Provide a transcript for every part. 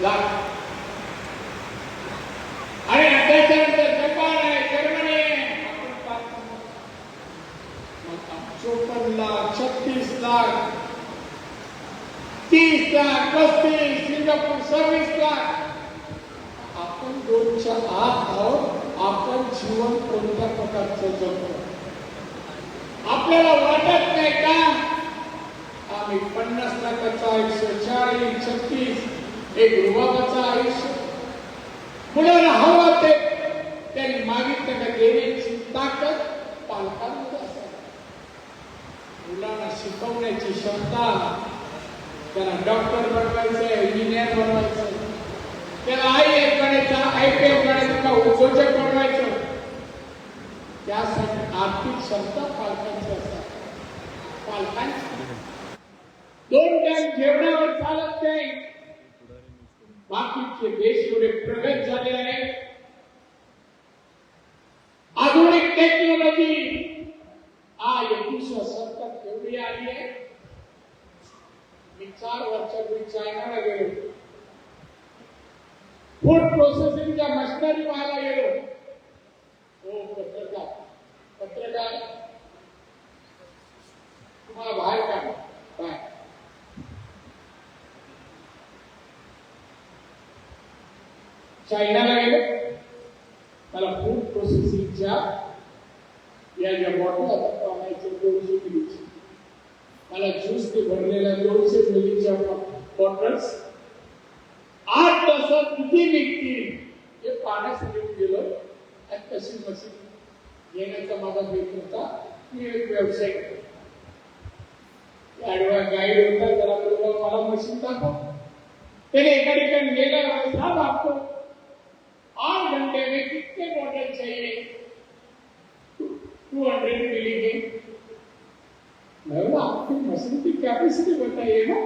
लाख. आणि त्याच्यानंतर जपान आहे जर्मनी चोपन्न लाख छत्तीस लाख. तीस लाख पस्तीस सिंगापूर सव्वीस लाख. आपण दोनच्या आत आहोत आपण जीवन कोणत्या प्रकारचं जगतो? आपल्याला वाटत नाही का? आम्ही पन्नास लाखाचं आयुष्य चाळीस छत्तीस एक रुबाबाचं आयुष्य. मुलाला हवं ते. त्यांनी मागितलं का देण्याची ताकद पालकांमध्ये असावी. मुलांना शिकवण्याची क्षमता त्याला डॉक्टर बनवायचं इंजिनियर बनवायचं त्याला आय एस बनायचं आय पी एस बनायचं का उद्योजक बनवायचं? त्यासाठी आर्थिक क्षमता पालकांची असतात पालकांची. दोन टाइम जेवणावर चालत नाही. बाकीचे देश एवढे प्रगत झाले आहेत आधुनिक टेक्नॉलॉजी आज एकविसव्या शतकात एवढी आली आहे मी चार वर्षापूर्वी चायनाला गेलो फ़ूड प्रोसेसिंगच्या मशिनरी पाहायला गेलो हो पत्रकार पत्रकार। तुम्हाला बाहेर काढा बाहेर चायनाला गेलो मला फ़ूड प्रोसेसिंगच्या या ज्या बॉटल आता पाण्याच्या दोनशे मिलीची मला ज्यूस ते भरलेल्या दोनशे मिलीच्या बॉटल्स आठ तासात किती निघतील हे पाण्यासाठी गेलो आणि तशी मशीन घेण्याचा माझा बेत होता मी एक व्यवसाय आडवा गाईड होता बोलला मला मशीन दाखव त्याने एका ठिकाणी गेला साहब आपको। आठ घंटे में कितने बॉटल चाहिए? टू हंड्रेड मिली के मैं बोला, आपकी मशीन की कैपेसिटी बताइए ना।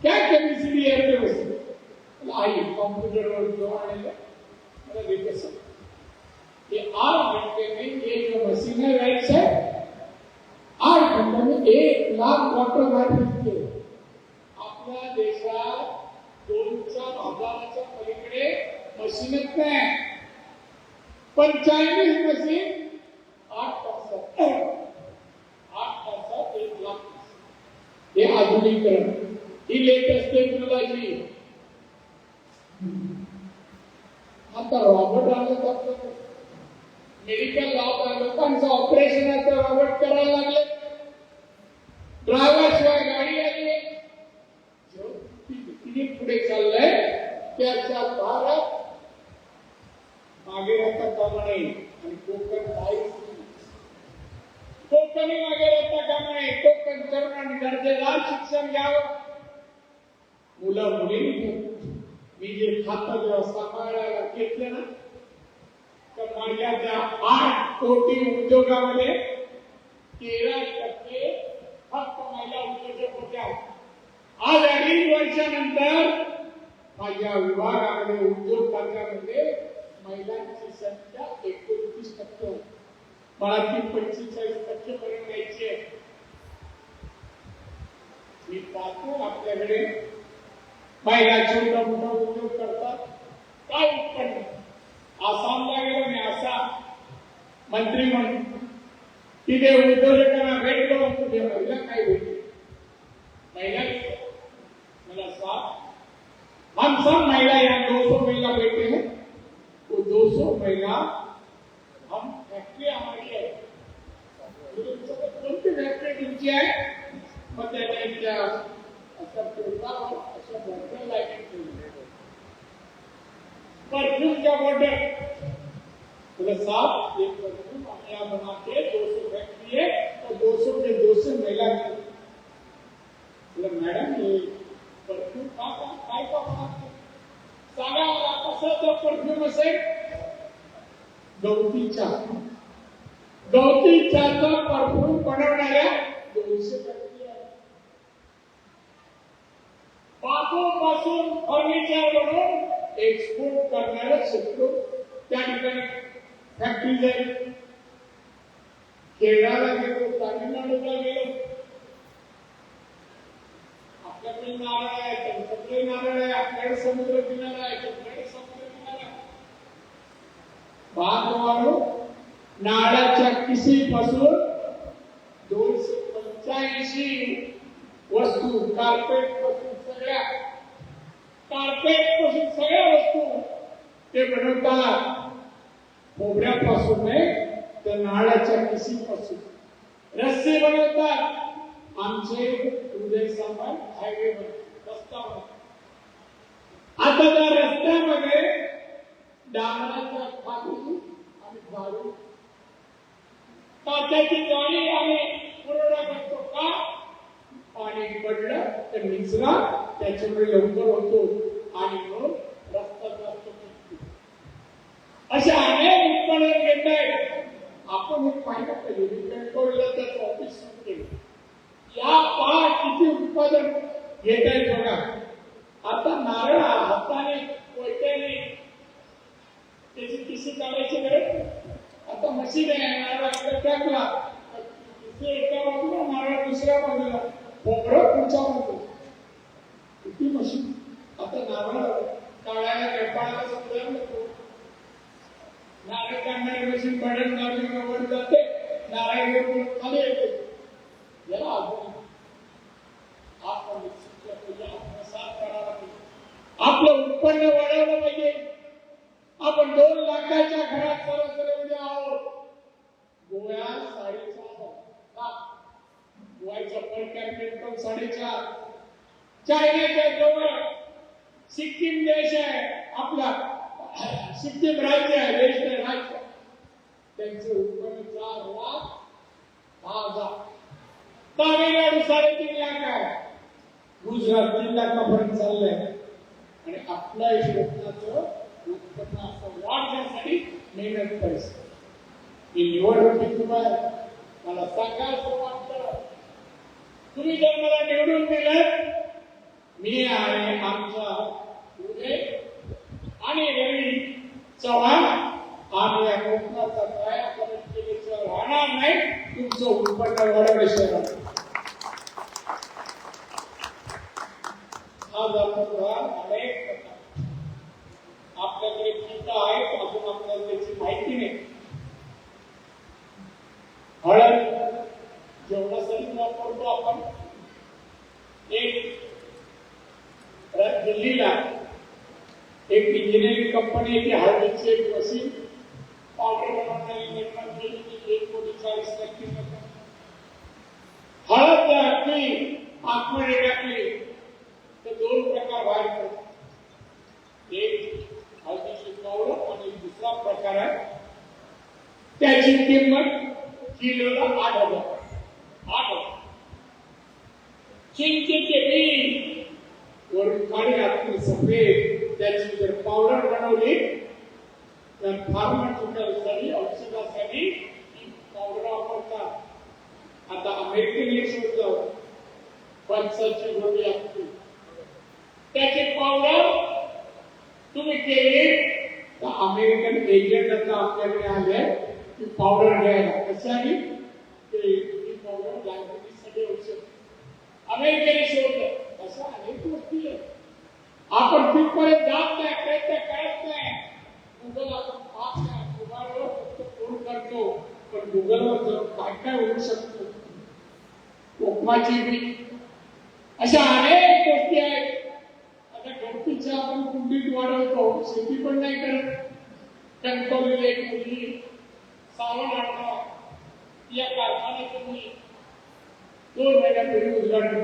क्या कैपेसिटी है आपके मशीन? आइए कंप्यूटर और जो आने मतलब देखिए सर, ये आठ घंटे में ये जो मशीन है राइट से आठ घंटे में एक लाख वॉटर मार्केट के आपल्या देशात दोन चार हजाराच्या पलीकडे मशीनच नाही पण चायनीज मशीन आठ तासात आठ तासात एक लाख। हे आधुनिकरण ही लेटेस्ट टेक्नॉलॉजी आता रॉबोट आलं तर मेडिकल लोकांचं ऑपरेशन आता रॉबोट करायला लागले ड्रायव्हर शिवाय गाडी आली किती पुढे चाललंय त्याच्या भारत मागे राहता कामा आणि कोकण कोकणी कोकण शिक्षण मुलं मुलींनी मी जे खातं जेव्हा सांभाळायला घेतलं ना? तर आठ कोटी उद्योगामध्ये तेरा टक्के फक्त महिला उद्योजक होत्या आज अडीच वर्षानंतर माझ्या विभागामध्ये महिलांची संख्या एकोणतीस टक्के होती. मराठी पंचेचाळीस टक्के पर्यंत यायची आहे. मी पाहतो आपल्याकडे महिला छोटा मोठा उद्योग करतात. काय उत्पन्न? आसामला गेलो मी आसाम. मंत्री म्हणून. तिथे उद्योजकांना भेटलो तिथे महिला काय भेटली महिला मला साथ हम सब महिला यहाँ 200 महिला बैठे हैं तो 200 महिला हम फैक्ट्री हमारी है। तो कौन सी फैक्ट्री है अच्छा, अच्छा, साहब, एक अपने बना के 200 फैक्ट्री है और 200 दो 200 महिला की परफ्यूम असेल गवती चहा गवती चहाचा परफ्यूम बनवणाऱ्या फॅक्टरी आहेत पासून फर्निचर बनवून एक्सपोर्ट करणाऱ्या शेकडो त्या ठिकाणी फॅक्टरीज आहेत केरळाला गेलो तामिळनाडूला गेलो आपल्याकडे नारळ आहे त्यांचं सगळे नारळ आहे आपल्याकडे समुद्र किनारा आहे बांधवानो नारळाच्या किसीपासून दोनशे पंच्याऐंशी वस्तू कार्पेटपासून सगळ्या कार्पेटपासून सगळ्या वस्तू ते बनवतात. खोबऱ्यापासून नाही तर नारळाच्या किसीपासून. रस्ते बनवतात. आमचे उदय सामान हायवे रस्ता बनवतात. आता त्या रस्त्यामध्ये डांबराचा खाली आणि झाडू काचाची जाळी आम्ही पुरवठा करतो का पाणी पडलं तर निचरा त्याच्यामुळे लवकर होतो आणि मग रस्ता जास्त असे अनेक उत्पन्न घेत आहेत आपण हे पाहिलं पाहिजे पेट्रोलला त्याचं ऑफिस सुरू या पाच किती उत्पादन घेत आहेत बघा आता नारळ हाताने कोयत्याने त्याची किसी काढायची गरज एका बाजूला नारळ दुसऱ्या बाजूला पुढच्या बाजूला किती मशीन आता नारळ काढायला समजायला नको नारळ काढणारी मशीन वर जाते नारळ घेऊन खाली येते याला अजून आपण आपलं उत्पन्न वाढवलं पाहिजे. आपण दोन लाखाच्या घरात सरासरी उद्या आहोत. गोव्यात साडेचार का गोव्याचा पर कॅपिटल साडेचार. चायनाच्या जवळ सिक्कीम देश आहे आपला. सिक्कीम राज्य आहे देश नाही राज्य. त्यांचं उत्पन्न चार लाख दहा हजार. तामिळनाडू साडेतीन लाख आहे. गुजरात तीन लाखापर्यंत चाललंय. आणि आपल्या क्षेत्राचं उत्पन्न असं वाढण्यासाठी मेहनत करायचं. ही निवडणुकीत तुम्हाला. मला सांगा वाटतं. तुम्ही जर मला निवडून दिलं मी आणि आमचा आणि रवी चव्हाण आम्ही या कोकणाचा कायापालट केल्याशिवाय राहणार नाही तुमचं उत्पन्न वाढवल्याशिवाय हा जातो अनेक आता अमेरिकन शोधलं पंचाची गोळी असते त्याची पावडर तुम्ही केली तर अमेरिकन एजंट आता आपल्याकडे आले ती पावडर घ्यायला कशाने ते ही पावडर डायबिटीससाठी औषध अमेरिकेने शोधलं असं अनेक गोष्टी आहेत आपण तिथपर्यंत जात नाही प्रयत्न करत नाही गुगल आपण पाहत नाही गुगलवर फक्त फ़ोन करतो पण गुगलवर काय काय होऊ शकतो शेती पण नाही करत. कणकवलीला मुलगी सावण आणला या कारखान्याचं मी दोन महिन्यापूर्वी उद्घाटन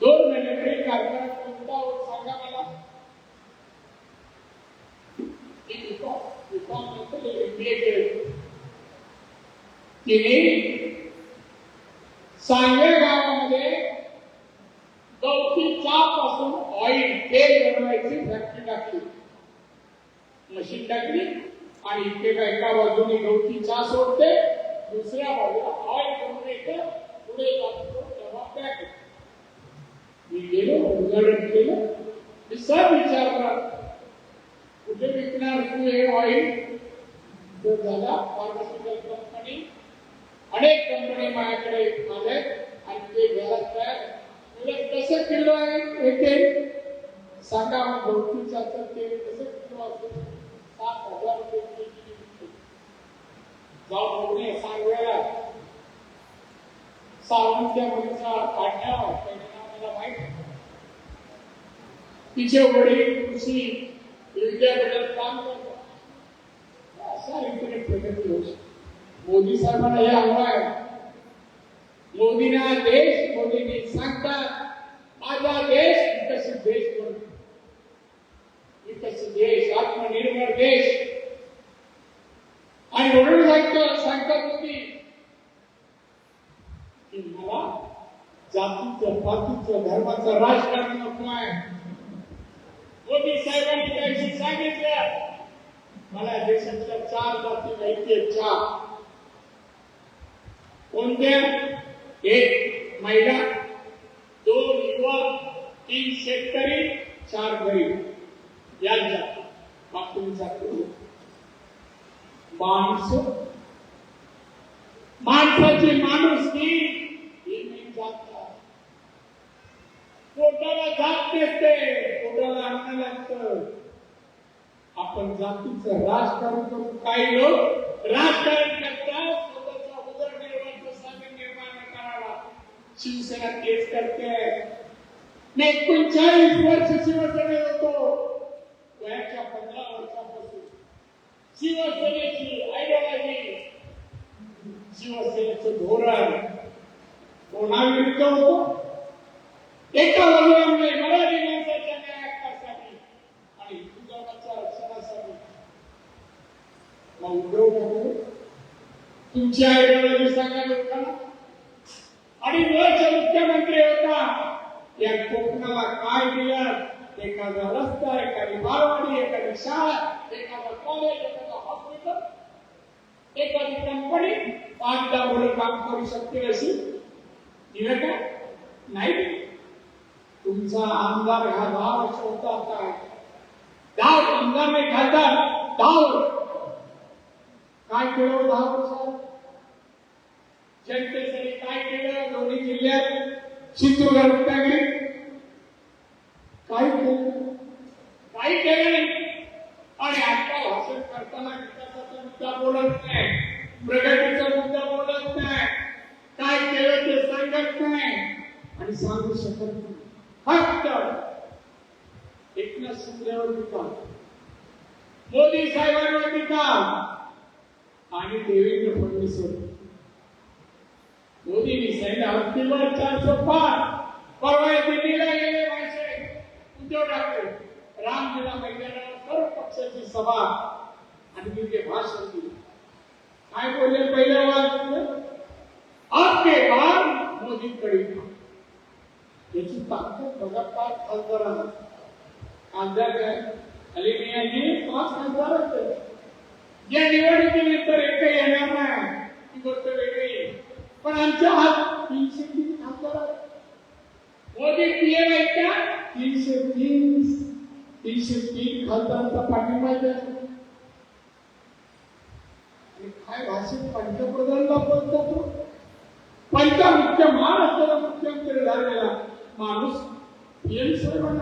दोन महिन्यापूर्वी कारखाना कोणता सांगा मला. तिने सांगवे गावामध्ये गवती पासून ऑइल तेल बनवायची फॅक्टरी टाकली मशीन टाकली आणि इथे एका बाजूने गवती चहा सोडते दुसऱ्या बाजूला ऑइल बनवून पुढे मी गेलो उदाहरण केलं मी सब विचारला कुठे विकणार तू हे ऑइल झाला फार्मास्युटिकल कंपनी अनेक कंपनी माझ्याकडे आले आणि ते घरात तयार म्हणजे कसं किलो आहे? एक सांगा मग तर ते कसं किलो असेल सात हजार रुपये केजी विकतो. जाऊ पुणे मुलीचा काढला मला माहीत तिचे वडील कृषी विद्यापीठात काम करतात. अशा रीतीने प्रगती होऊ शकते मोदी साहेबांना हे। आहे मोदींना देश मोदींनी सांगतात माझा देश विकसित देश बनतो विकसित देश, आत्मनिर्भर देश। आणि म्हणून सांगतो होती की मला राजकारण मोदी साहेबांनी सांगितलं, मला देशातल्या चार जाती माहिती चार। कोणत्या? एक महिला दोन युवक तीन शेतकरी चार गरीब. यांच्या बाकींचा माणस. माणसाची माणुसकी ही जात पोटाला जात नसते पोटाला अन्न लागतं. आपण जातीचं राजकारण करून काही लोक राजकारण करतात. शिवसेना तेच करते मी एकोणचाळीस वर्ष शिवसेनेत होतो वयाच्या पंधरा वर्षापासून शिवसेनेची आयडिओलॉजी शिवसेनेचं धोरण कोणाविरुद्ध होतं एका बाजूला मराठी माणसाच्या न्याय हक्कासाठी आणि हिंदुत्वाच्या रक्षणासाठी मग उद्धव ठाकरे तुमची आयडिओलॉजी करू शकतील अशी? दिलं का? नाही? तुमचा आमदार हा दहा वर्ष होता आता दहा आमदार नाही खासदार दहा वर्ष काय केलं हो दहा वर्षात जनतेसाठी काय केलं? दोन्ही जिल्ह्यात चित्रदुर्ग रत्नागिरी काही केलं? काही केलं नाही? आणि आता भाषण करताना विकासाचा मुद्दा बोलत नाही? प्रगतीचा मुद्दा बोलत ते नाही आणि सांगू शकत नाही फक्त एकनाथ शिंदेवर टीका मोदी साहेबांवर टीका आणि देवेंद्र फडणवीसवर मोदींनी सांगितलं हत्तीवर चारशे पाच परवा दिल्लीला गेले माणसे उद्धव ठाकरे रामलीला मैदानावर सर्व पक्षाची सभा। आणि तिथे भाषण दिलं काय बोलले पहिल्या वाद आपके बाद मोदीकडे याची ताकद पाच काय? या निवडणुकीनंतर एकही येणार नाही. गोष्ट वेगळी. पण आमच्या हात तीनशे तीन खासदार मोदी पीएम आहेत का तीनशे तीन. तीनशे तीन खासदारांचा पाठिंबा आहे.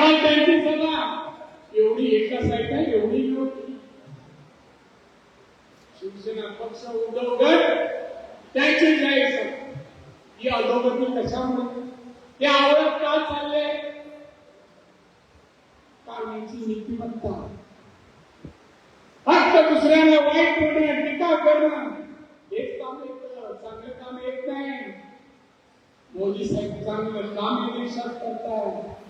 आणि काल त्यांची सभा एवढी एका साईड आहे एवढी नव्हती शिवसेना पक्ष उद्धव त्यांचे त्यांची जाहीर ही अधोगती कशामुळे? ते आवडत का चालले कामाची नीतिमत्ता. फक्त दुसऱ्याला वाईट बोलणं टीका करणं. हेच काम येतं. चांगलं काम येत नाही. मोदी साहेब चांगलं काम या देशात करतात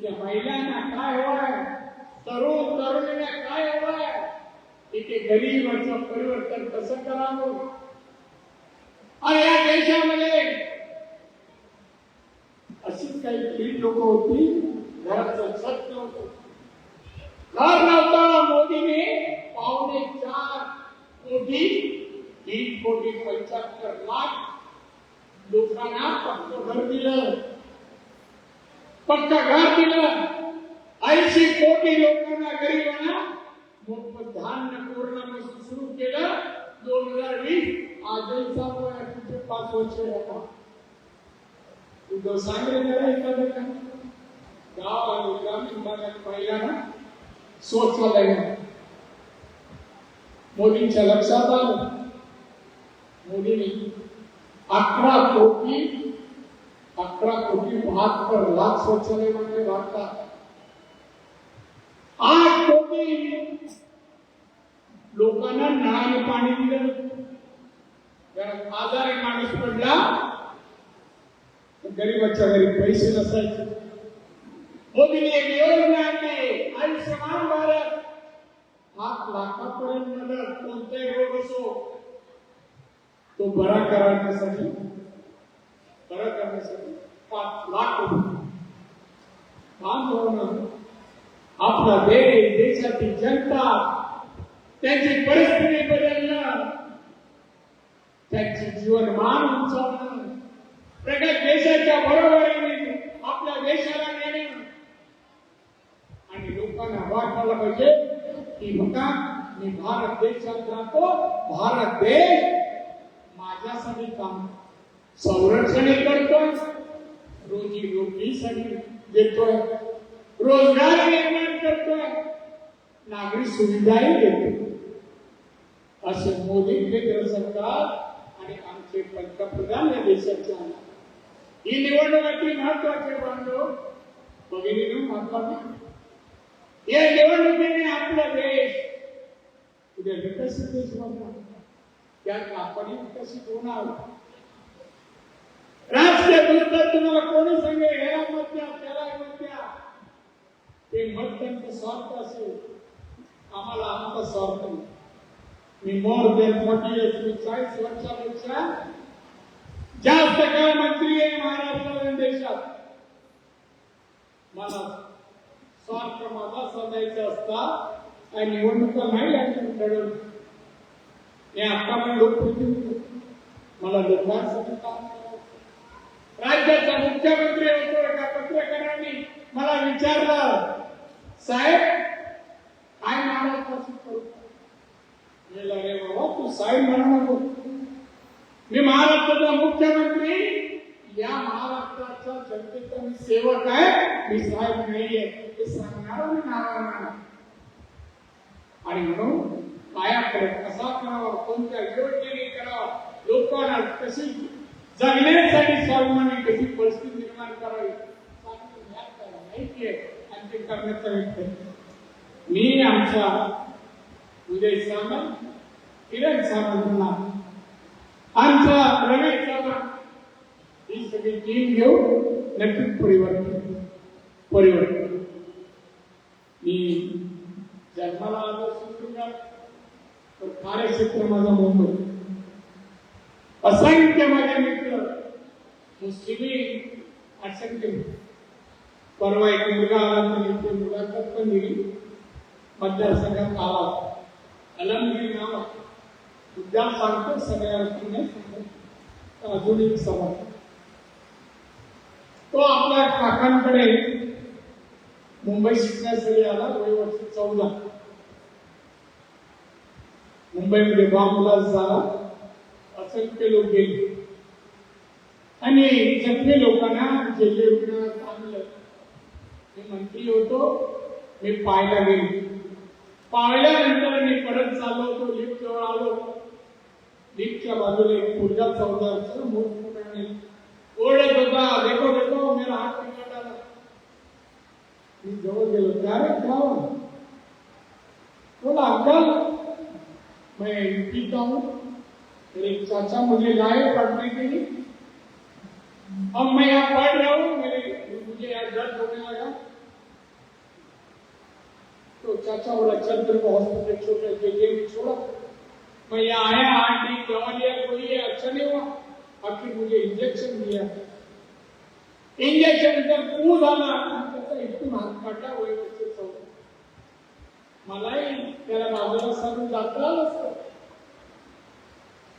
इथल्या महिलांना काय हवंय तरुण तरुणींना काय हवंय इथे गरीबाचं परिवर्तन कसं करावं आणि या देशामध्ये अशीच काही खेळी लोक होती घराचं छत नव्हतं घर नव्हतं मोदीने पावणे चार कोटी, तीन कोटी पंच्याहत्तर लाख। लोकांना पक्क घर दिलं पक्क घर दिलं। ऐंशी कोटी लोकांना, गरीबांना मोफत पूर्ण सुरू केलं, दोन हज़ार वीस आजही पाच वर्ष आता उद्धव सांगितलं एखादं का? गाव आणि ग्रामीण भागात पाहिला ना, शौचालय. मोदींच्या लक्षात आलं. मोदींनी अकरा कोटी अकरा कोटी बहात्तर लाख शौचालय म्हणजे भारतात आठ कोटी लोकांना नळाने पाणी दिलं. घरात आजारी माणूस पडला, गरीबाच्या घरी पैसे नसायचे. मोदीने एक योजना आणली, आयुष्यमान भारत. पाच लाखापर्यंत कोणताही रोग असो तो बरा करण्यासाठी बरा करण्यासाठी पाच लाख रुपये. काम करून आपला देश देशाची जनता त्यांची परिस्थिती बदलणं त्यांची जीवनमान उंचावणं प्रगत देशाच्या बरोबरीने आपल्या देशाला नेणं. आणि लोकांना वाटायला पाहिजे की बघा मी भारत देशात राहतो भारत देश माझ्यासाठी काम संरक्षण करतोय रोजी रोटीसाठी देतोय रोज़गार निर्माण करतोय नागरिक सुविधाही देतो। असे मोदी केंद्र सरकार आणि आमचे पंतप्रधान या ही निवडणूक अति महत्वाची बांधव भगिनी महत्वाची या निवडणुकीने आपला देश उद्या विकसित देश त्यात आपण विकसित होणार. राष्ट्रीय दुर्ग तुम्हाला कोणी सांगेल ह्याला मत द्या त्याला मत द्या ते मत त्यांचं स्वार्थ असेल. आम्हाला आमचा स्वार्थ नाही. मी मोर देन फोर्टी इयर्स मी चाळीस वर्षापेक्षा जास्त काळ मंत्री आहे महाराष्ट्र देशात. मला स्वार्थ माझा साधायचा असता आणि निवडणुका नाही लागली लढवली मी आता मी लोकप्रतिनिधी मला लोकांसाठी काम राज्याचा मुख्यमंत्री होतो एका पत्रकारांनी. मला विचारलं साहेब काय महाराष्ट्राची करू अरे बाबा तू साहेब म्हणा नको. मी महाराष्ट्राचा मुख्यमंत्री या महाराष्ट्राच्या जनतेचा मी सेवक आहे. मी साहेब नाहीये हे सांगणार मी नारायण आणि म्हणून काय कसा करावा कोणत्या योजनेने करावा लोकांना कशी जगण्यासाठी सर्वांनी कशी परिस्थिती निर्माण करावी? आणि ते करण्याचा मी प्रयत्न. मी आमच्या उदय सामंत किरण सामंतांना आमचा रमेश सामंत ही सगळी टीम घेऊन नक्कीच परिवर्तन परिवर्तन. मी जन्माला आलो सिंधुदुर्गात पण कार्यक्षेत्र माझा मुंबई. असंख्य माझे मित्र मुस्लिम असंख्य परवा एक मुलगा आला तर मुलाखत पण दिली. मतदारसंघात आला अलमगिरी नाव उद्या सांगतो सगळ्या अर्थाने सांगतो अजून एक सवाल. तो आपल्या काकांकडे मुंबई शिकण्यासाठी आला वय वर्ष चौदा. मुंबईमध्ये बॉम्बलाच झाला. असंख्य लोक गेले. आणि जखमी लोकांना जेले रुग्णाला आणलं मी मंत्री होतो हे पाहायला गेले. पाळल्यानंतर मी परत चाललो होतो लिफ्ट जवळ आलो. लिफ्टच्या बाजूला एक मुलगा चौदा वर्ष मोठमोठ्याने ओरडत होता देखो देखो मेरा हात बिघडला आला मी जवळ गेलो. क्या रे बोला अंकल मैं यूपी का हूं मेरे चाचा मुझे लाए पढ़ने के लिए अब मैं यहाँ पढ़ रहा हूँ, मेरे मुझे यहाँ दर्द होने लगा। तो चाचा बोला, चल तेरे को हॉस्पिटल छोड़ के ये भी छोड़ा। मैं यहाँ आया, आंटी दवा लिया ये अच्छा नहीं हुआ। आखिर मुझे इंजेक्शन दिया। इंजेक्शन जर तू झाला त्याचा इथून हात काढला वय मलाही त्याला बाजूला सरून जाता असतं.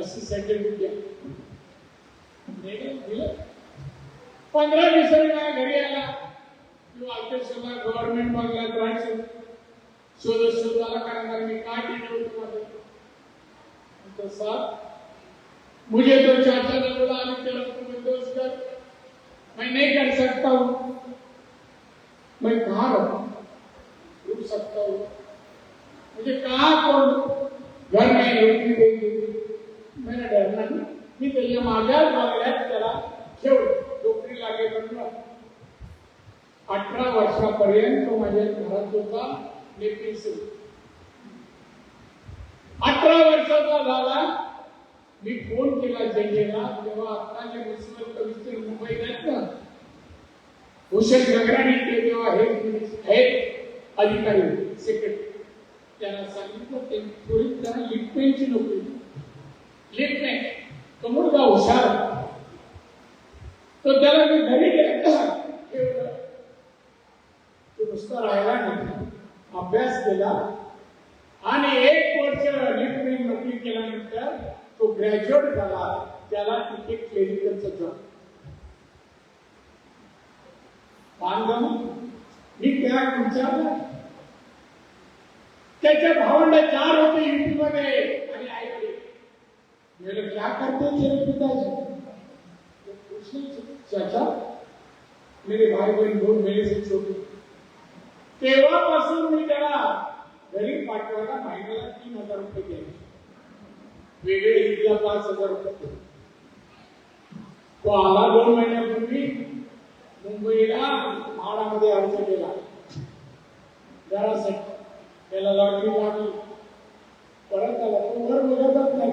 अशी सर्टिफिकेट दिलं पंधरा दिवसांनी माझ्या घरी कारण माझं तो साहब, मुझे तो चाचा ने बोला अभी निर्दोष कर मैं नहीं कर सकता हूँ। मैं कहा रहूँ रुक सकता हूँ। मुझे कहा कौन घर में मेरा डरना नहीं मी त्याच्या माझ्याच बंगल्यात त्याला ठेवलं. नोकरी लागेपर्यंत अठरा वर्षापर्यंत तो माझ्या घरात होता लेखी अठरा वर्षाचा झाला. मी फोन केला जनतेला तेव्हा आता जे म्युन्सिपल कमिशनर मुंबईत आहेत ना भूषण गगराणी ते तेव्हा हे अधिकारी सेक्रेटरी त्यांना सांगितलं ते त्यांना लिफ्टमॅनची नोकरी. लिफ्टमॅन तो मुलगा हुशार. तर तो त्याला मी घरी तो नुसता राहायला नाही अभ्यास केला. आणि एक वर्ष लिफ्टमॅन नोकरी केल्यानंतर तो ग्रॅज्युएट झाला. त्याला तिथे क्लिनिकलचं जॉब बांधकाम मी त्या विचारलं त्याच्या भावंड चार होते युपी मेरे क्या करते तेरे पिताजी? तो चाचा, मेरे भाई बहन दोन मेरे से छोटे। पाठवायला महिन्याला तीन हज़ार रुपये वेगळे पाच हज़ार रुपये तो आला दोन महिन्यापूर्वी मुंबईला म्हाडामध्ये अर्ज़ केला। त्याला लॉटरी लागली परत आला तो घर बघतच नाही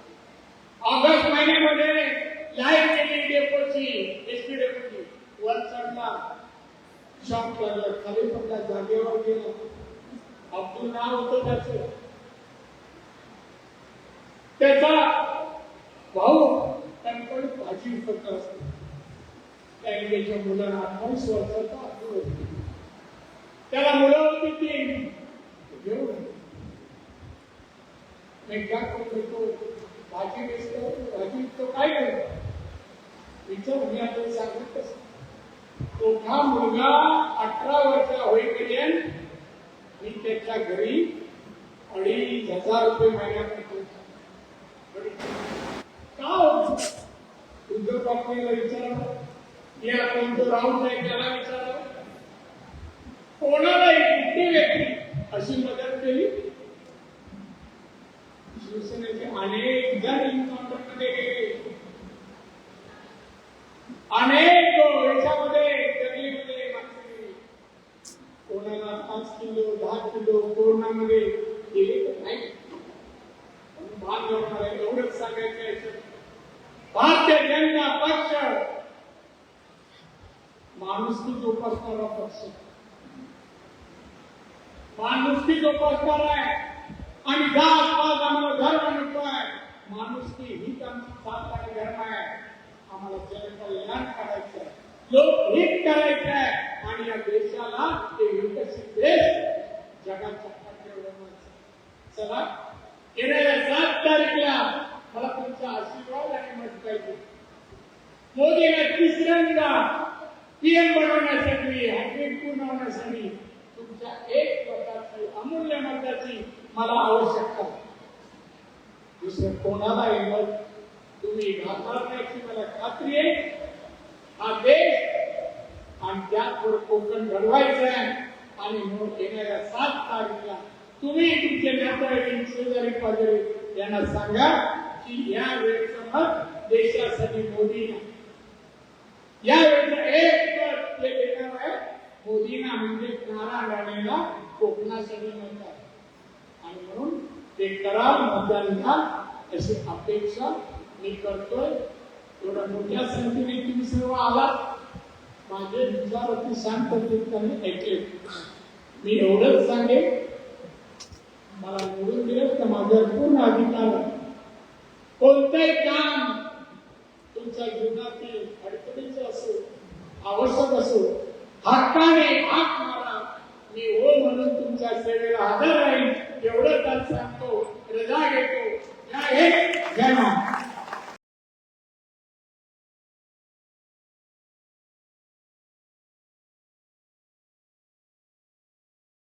ऑगस्ट महिन्यामध्ये लाइट केली डेपोची एसटी डेपोची. वर चढला शॉक लागला खाली पडला. जागेवर गेला. अब्दुल नाव होत त्याच. त्याचा भाऊ त्यांकडे भाजी विकत असतो. त्यांच्या मुलांना अठ्ठावीस वर्षाचा अब्दुल होती. त्याला मुलं होती तीन. घेऊन मी क्या करतो? बाकी बाकी तो काय करतो विचार मी आता सांगत मोठा मुलगा अठरा वर्ष होईपर्यंत मी त्याच्या घरी अडीच हजार रुपये महिन्यापर्यंत देतो. का होत उद्धव ठाकरेला विचारावं या कोणतं राऊत आहे त्याला विचारावं कोणालाही कुठली व्यक्ती अशी मदत केली? शिवसेनेचे अनेक जण एन्काउंटरमध्ये गेले अनेक याच्यामध्ये जंगलीमध्ये कोणाला पाच किलो दहा किलो कोरोनामध्ये गेले तर नाही. भारतीय जनता पक्ष जोपासणारा पक्ष माणुसकी जोपासणारा आहे आणि जात धर्म नको आहे माणुसकी हीच आमची धर्म आहे आम्हाला जनकल्याण करायचं आहे लोकहित करायचं आहे आणि या देशाला ते विकसित देश जगाच्या चला येणाऱ्या सात तारीखला मला तुमचा आशीर्वाद आणि मत पाहिजे मोदीला तिसऱ्यांदा पीएम बनवण्यासाठी हॅट्रिक पूर्ण होण्यासाठी तुमच्या एक मताची अमूल्य मताची मला आवश्यकता आहे. दुसरं कोणालाही मत तुम्ही घालणार नाही मला खात्री आहे? हा देश आणि त्याचवर कोकण घडवायचं आहे आणि म्हणून येणाऱ्या सात तारखेला तुम्ही तुमचे नातेवाईक शेजारी पाजारी यांना सांगा की या वेळेचं मत देशासाठी मोदींना. या वेळेचं एक मत जे देणार आहे मोदींना म्हणजे नारा राणेला कोकणासाठी म्हणतात. आणि म्हणून ते करा मतदान अशी अपेक्षा मी करतोय. एवढ्या मोठ्या संख्येने तुम्ही सर्व आलात. माझे विचार अति शांततेने ऐकले. मी एवढंच सांगेन. मला निवडून दिलं तर माझ्या पूर्ण अधिकार कोणतंही काम तुमच्या जीवनातील अडचणीचं असो आवश्यक असो हक्काने हाक मारा. मी हो म्हणून तुमच्या सेवेला हजर राहील एवढं सांगतो रजा घेतो जय हिंद जय महाराज.